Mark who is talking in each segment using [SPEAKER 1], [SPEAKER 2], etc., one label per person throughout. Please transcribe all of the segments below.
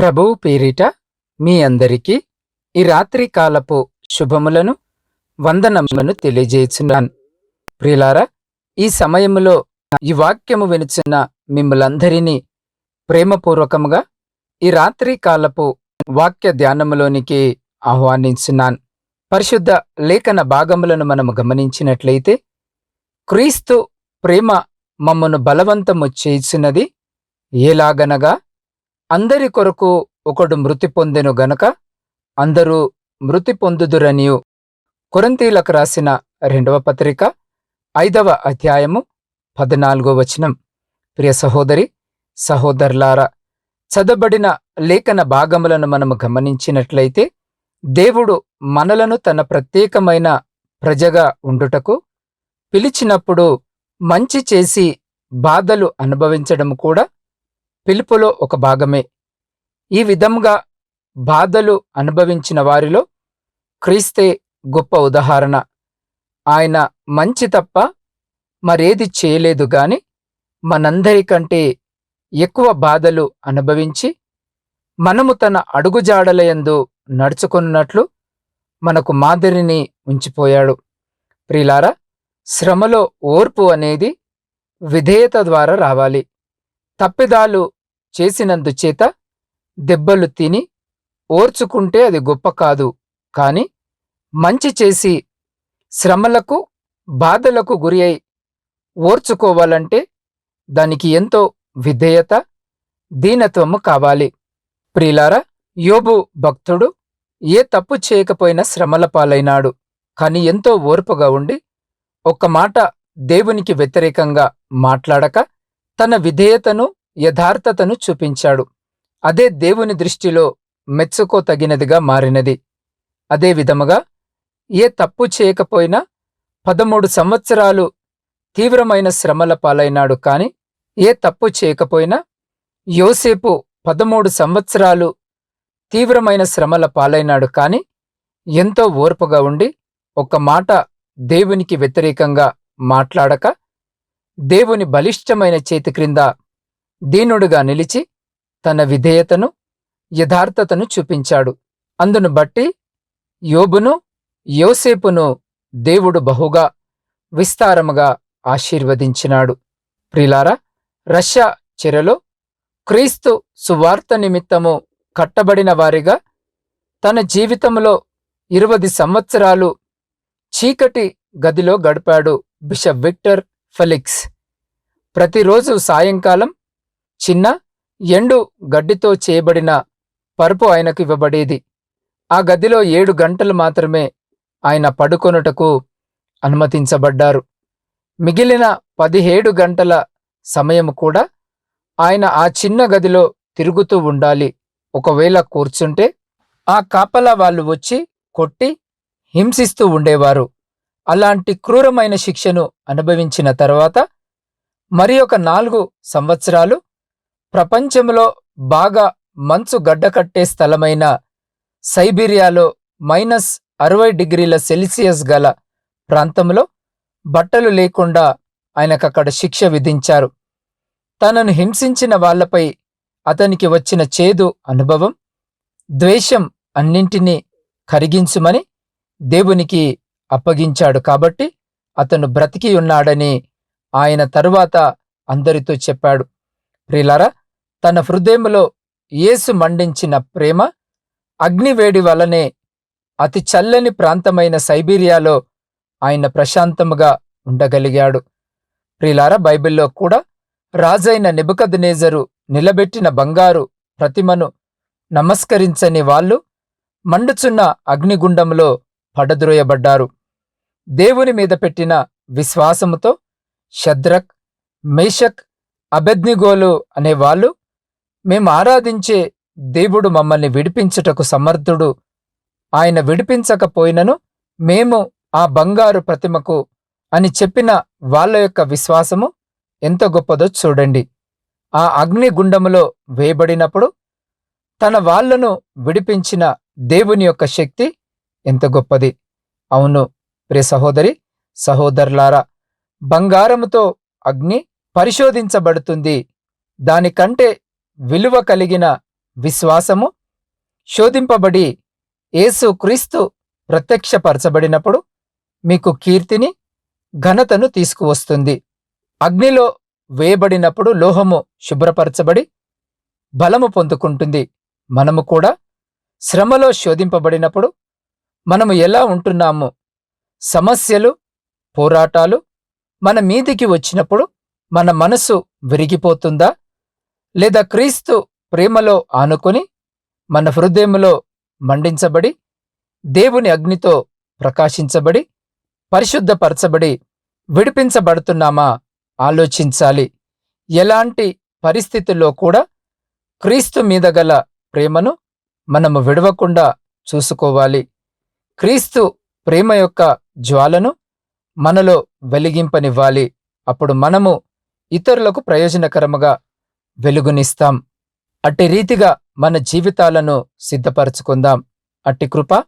[SPEAKER 1] ప్రభువు పేరిట మీ అందరికీ ఈ రాత్రి కాలపు శుభములను వందనములను తెలియజేస్తున్నాను ప్రియులారా ఈ సమయములో ఈ వాక్యము వినుచున్న మిమ్మలందరినీ ప్రేమపూర్వకముగా ఈ రాత్రి కాలపు వాక్య ధ్యానములోనికి ఆహ్వానించున్నాను. పరిశుద్ధ లేఖన భాగములను మనము గమనించినట్లయితే క్రీస్తు ప్రేమ మమ్మను బలవంతము చేయుచున్నది ఎలాగనగా అందరి కొరకు ఒకడు మృతి పొందెను గనక అందరూ మృతి పొందుదురనియు. కొరంతీలకు రాసిన రెండవ పత్రిక ఐదవ అధ్యాయము పద్నాలుగో వచనం. ప్రియ సహోదరి సహోదరులారా చదబడిన లేఖన భాగములను మనము గమనించినట్లయితే దేవుడు మనలను తన ప్రత్యేకమైన ప్రజగా ఉండుటకు పిలిచినప్పుడు మంచి చేసి బాధలు అనుభవించడం కూడా పిలుపులో ఒక భాగమే. ఈ విధంగా బాధలు అనుభవించిన వారిలో క్రీస్తే గొప్ప ఉదాహరణ. ఆయన మంచి తప్ప మరేది చేయలేదు గాని మనందరికంటే ఎక్కువ బాధలు అనుభవించి మనము తన అడుగుజాడలయందు నడుచుకున్నట్లు మనకు మాదిరిని ఉంచిపోయాడు. ప్రిలారా శ్రమలో ఓర్పు అనేది విధేయత ద్వారా రావాలి. తప్పిదాలు చేసినందుచేత దెబ్బలు తిని ఓర్చుకుంటే అది గొప్ప కాదు. కాని మంచి చేసి శ్రమలకు బాధలకు గురి అయి ఓర్చుకోవాలంటే దానికి ఎంతో విధేయత దీనత్వము కావాలి. ప్రిలారా యోబు భక్తుడు ఏ తప్పు చేయకపోయినా శ్రమల పాలైనాడు. కాని ఎంతో ఓర్పుగా ఉండి ఒక్క మాట దేవునికి వ్యతిరేకంగా మాట్లాడక తన విధేయతను యథార్థతను చూపించాడు. అదే దేవుని దృష్టిలో మెచ్చుకో తగినదిగా మారినది. అదే విధముగా ఏ తప్పు చేయకపోయినా పదమూడు సంవత్సరాలు తీవ్రమైన శ్రమల పాలైనాడు కాని ఏ తప్పు చేయకపోయినా యోసేపు పదమూడు సంవత్సరాలు తీవ్రమైన శ్రమల పాలైనాడు కాని ఎంతో ఓర్పుగా ఉండి ఒక మాట దేవునికి వ్యతిరేకంగా మాట్లాడక దేవుని బలిష్టమైన చేతి క్రింద దీనుడుగా నిలిచి తన విధేయతను యథార్థతను చూపించాడు. అందును బట్టి యోబును యోసేపును దేవుడు బహుగా విస్తారముగా ఆశీర్వదించినాడు. ప్రిలారా రష్యా చెరలో క్రీస్తు సువార్త నిమిత్తము కట్టబడిన వారిగా తన జీవితంలో ఇరవది సంవత్సరాలు చీకటి గదిలో గడిపాడు బిషప్ విక్టర్ ఫెలిక్స్. ప్రతిరోజు సాయంకాలం చిన్న ఎండు గడ్డితో చేయబడిన పరుపు ఆయనకు ఇవ్వబడేది. ఆ గదిలో ఏడు గంటలు మాత్రమే ఆయన పడుకొనుటకు అనుమతించబడ్డారు. మిగిలిన పదిహేడు గంటల సమయం కూడా ఆయన ఆ చిన్న గదిలో తిరుగుతూ ఉండాలి. ఒకవేళ కూర్చుంటే ఆ కాపలా వాళ్ళు వచ్చి కొట్టి హింసిస్తూ ఉండేవారు. అలాంటి క్రూరమైన శిక్షను అనుభవించిన తర్వాత మరి ఒక నాలుగు సంవత్సరాలు ప్రపంచంలో బాగా మంచు గడ్డకట్టే స్థలమైన సైబీరియాలో మైనస్ అరవై డిగ్రీల సెల్సియస్ గల ప్రాంతంలో బట్టలు లేకుండా ఆయనకక్కడ శిక్ష విధించారు. తనను హింసించిన వాళ్ళపై అతనికి వచ్చిన చేదు అనుభవం ద్వేషం అన్నింటినీ కరిగించుమని దేవునికి అప్పగించాడు కాబట్టి అతను బ్రతికి ఉన్నాడని ఆయన తరువాత అందరితో చెప్పాడు. ప్రిలారా తన హృదయములో యేసు మండించిన ప్రేమ అగ్నివేడి వలనే అతి చల్లని ప్రాంతమైన సైబీరియాలో ఆయన ప్రశాంతముగా ఉండగలిగాడు. ప్రిలార బైబిల్లో కూడా రాజైన నెబుకద్నేజరు నిలబెట్టిన బంగారు ప్రతిమను నమస్కరించని వాళ్ళు మండుచున్న అగ్నిగుండంలో పడద్రోయబడ్డారు. దేవుని మీద పెట్టిన విశ్వాసముతో షద్రక్ మేషక్ అబెద్నిగోలు అనేవాళ్ళు మేము ఆరాధించే దేవుడు మమ్మల్ని విడిపించుటకు సమర్థుడు. ఆయన విడిపించకపోయినను మేము ఆ బంగారు ప్రతిమకు అని చెప్పిన వాళ్ళ యొక్క విశ్వాసము ఎంత గొప్పదో చూడండి. ఆ అగ్నిగుండములో వేయబడినప్పుడు తన వాళ్ళను విడిపించిన దేవుని యొక్క శక్తి ఎంత గొప్పది. అవును ప్రియ సహోదరి సహోదరులారా బంగారముతో అగ్ని పరిశోధించబడుతుంది. దానికంటే విలువ కలిగిన విశ్వాసము శోధింపబడి యేసు క్రీస్తు ప్రత్యక్షపరచబడినప్పుడు మీకు కీర్తిని ఘనతను తీసుకువస్తుంది. అగ్నిలో వేయబడినప్పుడు లోహము శుభ్రపరచబడి బలము పొందుకుంటుంది. మనము కూడా శ్రమలో శోధింపబడినప్పుడు మనము ఎలా ఉంటున్నాము? సమస్యలు పోరాటాలు మన మీదికి వచ్చినప్పుడు మన మనసు విరిగిపోతుందా? లేదా క్రీస్తు ప్రేమలో ఆనుకొని మన హృదయములో మండించబడి దేవుని అగ్నితో ప్రకాశించబడి పరిశుద్ధపరచబడి విడిపించబడుతున్నామా? ఆలోచించాలి. ఎలాంటి పరిస్థితుల్లో కూడా క్రీస్తు మీద గల ప్రేమను మనము విడవకుండా చూసుకోవాలి. క్రీస్తు ప్రేమ యొక్క జ్వాలను మనలో వెలిగింపనివ్వాలి. అప్పుడు మనము ఇతరులకు ప్రయోజనకరముగా వెలుగునిస్తాం. అట్టి రీతిగా మన జీవితాలను సిద్ధపరచుకుందాం. అట్టి కృప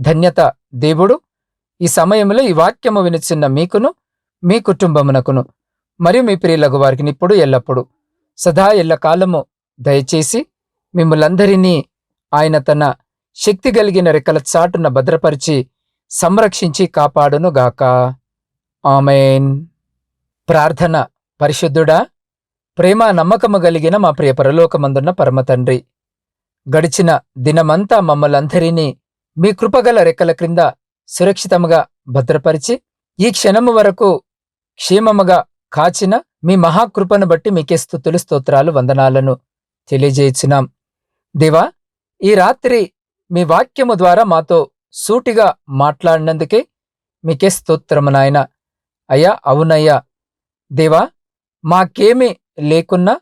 [SPEAKER 1] ధన్యత దేవుడు ఈ సమయంలో ఈ వాక్యము వినిచిన్న మీకును మీ కుటుంబమునకును మరియు మీ ప్రియులకు వారికి ఇప్పుడు ఎల్లప్పుడు. సదా ఎల్లకాలము దయచేసి మిమ్మలందరినీ ఆయన తన శక్తి కలిగిన రెక్కల చాటున భద్రపరిచి సంరక్షించి కాపాడునుగాక. ఆమెన్. ప్రార్థన పరిశుద్ధుడా ప్రేమ నమ్మకము కలిగిన మా ప్రియ పరలోకమందున్న పరమతండ్రి గడిచిన దినమంతా మమ్మలందరినీ మీ కృపగల రెక్కల క్రింద సురక్షితముగా భద్రపరిచి ఈ క్షణము వరకు క్షేమముగా కాచిన మీ మహాకృపను బట్టి మీకే స్థుతులు స్తోత్రాలు వందనాలను తెలియజేయించినాం దేవా ఈ రాత్రి మీ వాక్యము ద్వారా మాతో సూటిగా మాట్లాడినందుకే మీకే స్తోత్రము నాయన. అయ్యా అవునయ్యా. దేవా మాకేమీ లేకున్నా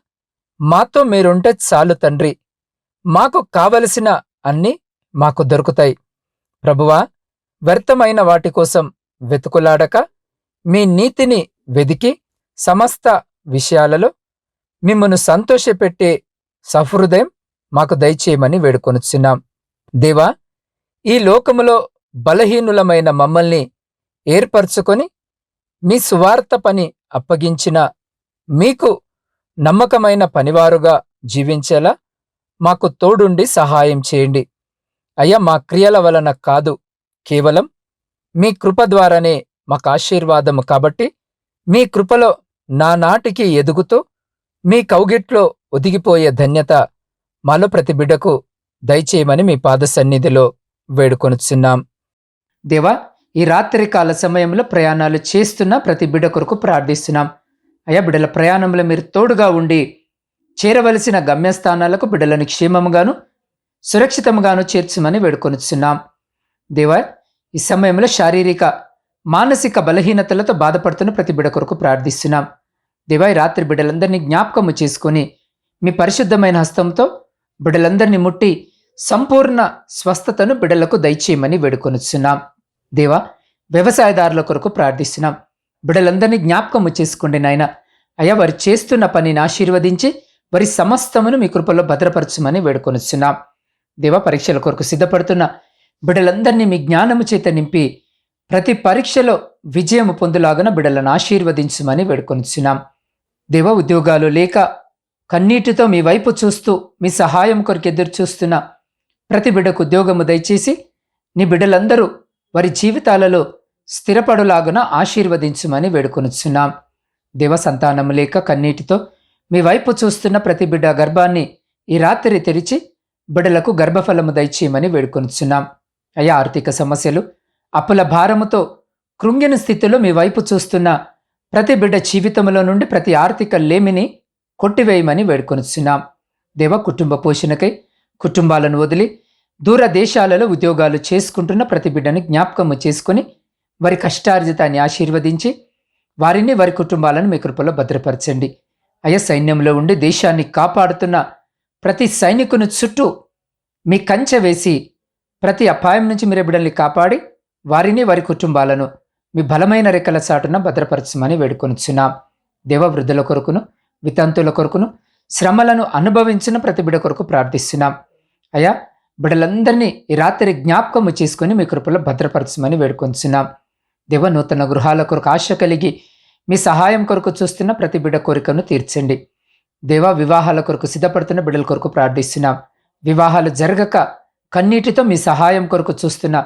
[SPEAKER 1] మాతో మీరుంటే చాలు తండ్రి. మాకు కావలసిన అన్నీ మాకు దొరుకుతాయి. ప్రభువా వ్యర్థమైన వాటి కోసం వెతుకులాడక మీ నీతిని వెదికి సమస్త విషయాలలో మిమ్మను సంతోషపెట్టే సహృదయం మాకు దయచేయమని వేడుకొనుచున్నాం. దేవా ఈ లోకములో బలహీనులమైన మమ్మల్ని ఏర్పరచుకొని మీ సువార్త పని అప్పగించిన మీకు నమ్మకమైన పనివారుగా జీవించేలా మాకు తోడుండి సహాయం చేయండి. అయ్యా మా క్రియల వలన కాదు కేవలం మీ కృప ద్వారానే మాకు ఆశీర్వాదము కాబట్టి మీ కృపలో నానాటికి ఎదుగుతూ మీ కౌగిట్లో ఒదిగిపోయే ధన్యత మాలో ప్రతి బిడ్డకు దయచేయమని మీ పాద సన్నిధిలో వేడుకొనుచున్నాం. దేవా ఈ రాత్రి కాల సమయంలో ప్రయాణాలు చేస్తున్న ప్రతి బిడ్డ కొరకు ప్రార్థిస్తున్నాం. అయ్యా బిడ్డల ప్రయాణంలో మీరు తోడుగా ఉండి చేరవలసిన గమ్యస్థానాలకు బిడ్డలను క్షేమముగాను సురక్షితంగాను చేర్చమని వేడుకొనుచున్నాం. దేవా ఈ సమయంలో శారీరక మానసిక బలహీనతలతో బాధపడుతున్న ప్రతి బిడ్డ కొరకు ప్రార్థిస్తున్నాం. దేవా రాత్రి బిడ్డలందరినీ జ్ఞాపకము చేసుకొని మీ పరిశుద్ధమైన హస్తంతో బిడ్డలందరినీ ముట్టి సంపూర్ణ స్వస్థతను బిడ్డలకు దయచేయమని వేడుకొనుచున్నాం. దేవా వ్యవసాయదారుల కొరకు ప్రార్థిస్తున్నాం. బిడలందరినీ జ్ఞాపకము చేసుకోండి నాయన. అయ్యా వారు చేస్తున్న పనిని ఆశీర్వదించి వారి సమస్తమును మీ కృపలో భద్రపరచమని వేడుకొనిస్తున్నాం దేవా పరీక్షల కొరకు సిద్ధపడుతున్న బిడలందరినీ మీ జ్ఞానము చేత నింపి ప్రతి పరీక్షలో విజయము పొందులాగన బిడలను ఆశీర్వదించమని వేడుకొనిచున్నాం. దేవ ఉద్యోగాలు లేక కన్నీటితో మీ వైపు చూస్తూ మీ సహాయం కొరకు ఎదురు చూస్తున్న ప్రతి బిడ్డకు ఉద్యోగము దయచేసి నీ బిడ్డలందరూ వారి జీవితాలలో స్థిరపడులాగున ఆశీర్వదించమని వేడుకొనుచున్నాం. దేవ సంతానము లేక కన్నీటితో మీ వైపు చూస్తున్న ప్రతి బిడ్డ గర్భాన్ని ఈ రాత్రి తెరిచి బిడ్డలకు గర్భఫలము దయచేయమని వేడుకొనుచున్నాం. అయ్యా ఆర్థిక సమస్యలు అప్పుల భారముతో కృంగిన స్థితిలో మీ వైపు చూస్తున్న ప్రతి బిడ్డ జీవితంలో నుండి ప్రతి ఆర్థిక లేమిని కొట్టివేయమని వేడుకొనుచున్నాం. దేవ కుటుంబ పోషణకై కుటుంబాలను వదిలి దూర దేశాలలో ఉద్యోగాలు చేసుకుంటున్న ప్రతి బిడ్డని జ్ఞాపకము చేసుకుని వారి కష్టార్జితాన్ని ఆశీర్వదించి వారిని వారి కుటుంబాలను మీ కృపలో భద్రపరచండి. అయ్యా సైన్యంలో ఉండి దేశాన్ని కాపాడుతున్న ప్రతి సైనికుని చుట్టూ మీ కంచె వేసి ప్రతి అపాయం నుంచి మీరు బిడ్డల్ని కాపాడి వారిని వారి కుటుంబాలను మీ బలమైన రెక్కల చాటున భద్రపరచమని వేడుకొనిచున్నాం. దేవవృద్ధుల కొరకును వితంతుల కొరకును శ్రమలను అనుభవించిన ప్రతి బిడ కొరకు ప్రార్థిస్తున్నాం. అయ్యా బిడ్డలందరినీ ఈ రాత్రి జ్ఞాపకము చేసుకుని మీ కృపలో భద్రపరచమని వేడుకొంచున్నాం. దేవ నూతన గృహాల కొరకు ఆశ కలిగి మీ సహాయం కొరకు చూస్తున్న ప్రతి బిడ్డ కోరికను తీర్చండి. దేవ వివాహాల కొరకు సిద్ధపడుతున్న బిడ్డల కొరకు ప్రార్థిస్తున్నాం. వివాహాలు జరగక కన్నీటితో మీ సహాయం కొరకు చూస్తున్న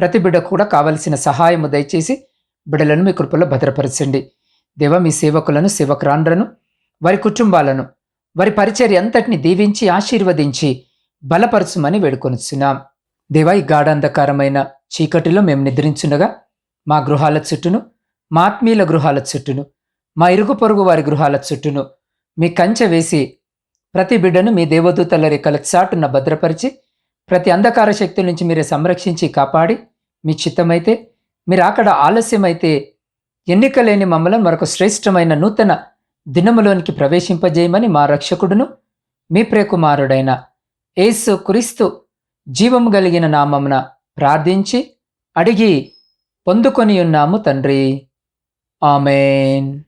[SPEAKER 1] ప్రతి బిడ్డ కూడా కావలసిన సహాయము దయచేసి బిడ్డలను మీ కృపలో భద్రపరచండి. దేవ మీ సేవకులను సేవకురాండ్రను వారి కుటుంబాలను వారి పరిచర్య అంతటిని దీవించి ఆశీర్వదించి బలపరచుమని వేడుకొనిచున్నాం. దేవా ఈ గాఢాంధకారమైన చీకటిలో మేము నిద్రించుండగా మా గృహాల చుట్టూను మా ఆత్మీయుల గృహాల చుట్టూను మా ఇరుగు పొరుగు వారి గృహాల చుట్టూను మీ కంచె వేసి ప్రతి బిడ్డను మీ దేవదూతల రేఖల చాటున భద్రపరిచి ప్రతి అంధకార శక్తి నుంచి మీరే సంరక్షించి కాపాడి మీ చిత్తమైతే మీరు అక్కడ ఆలస్యమైతే ఎన్నికలేని మమ్మల్ని మరొక శ్రేష్టమైన నూతన దినములోనికి ప్రవేశింపజేయమని మా రక్షకుడును మీ ప్రియకుమారుడైన యేసు క్రీస్తు జీవము కలిగిన నామమున ప్రార్థించి అడిగి పొందుకొని ఉన్నాము తండ్రి. ఆమెన్.